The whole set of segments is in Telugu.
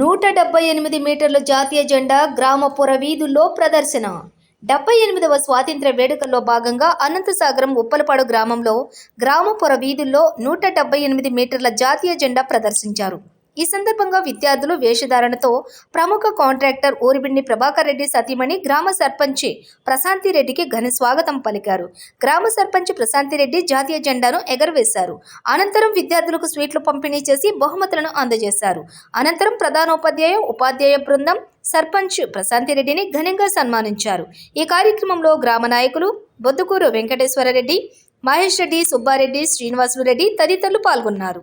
నూట డెబ్బై ఎనిమిది మీటర్ల జాతీయ జెండా గ్రామ పొర వీధుల్లో ప్రదర్శన. డెబ్బై ఎనిమిదవ స్వాతంత్ర్య వేడుకల్లో భాగంగా అనంతసాగరం ఉప్పలపాడు గ్రామంలో గ్రామ పొర వీధుల్లో నూట డెబ్బై ఎనిమిది మీటర్ల జాతీయ జెండా ప్రదర్శించారు. ఈ సందర్భంగా విద్యార్థులు వేషధారణతో ప్రముఖ కాంట్రాక్టర్ ఊరిబిండి ప్రభాకర్ రెడ్డి సతీమణి గ్రామ సర్పంచి ప్రశాంతి రెడ్డికి ఘన స్వాగతం పలికారు. గ్రామ సర్పంచ్ ప్రశాంతి రెడ్డి జాతీయ జెండాను ఎగరవేశారు. అనంతరం విద్యార్థులకు స్వీట్లు పంపిణీ చేసి బహుమతులను అందజేశారు. అనంతరం ప్రధానోపాధ్యాయ ఉపాధ్యాయ బృందం సర్పంచ్ ప్రశాంతి రెడ్డిని ఘనంగా సన్మానించారు. ఈ కార్యక్రమంలో గ్రామ నాయకులు బొద్దుకూరు వెంకటేశ్వరరెడ్డి మహేష్ రెడ్డి సుబ్బారెడ్డి శ్రీనివాసులు రెడ్డి తదితరులు పాల్గొన్నారు.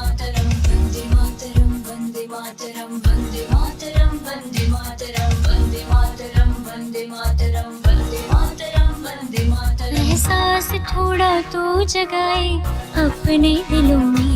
मातरम मातरम मातरम मातरम मातरम मातरम मातरम थोड़ा तो जगाए अपने दिलों में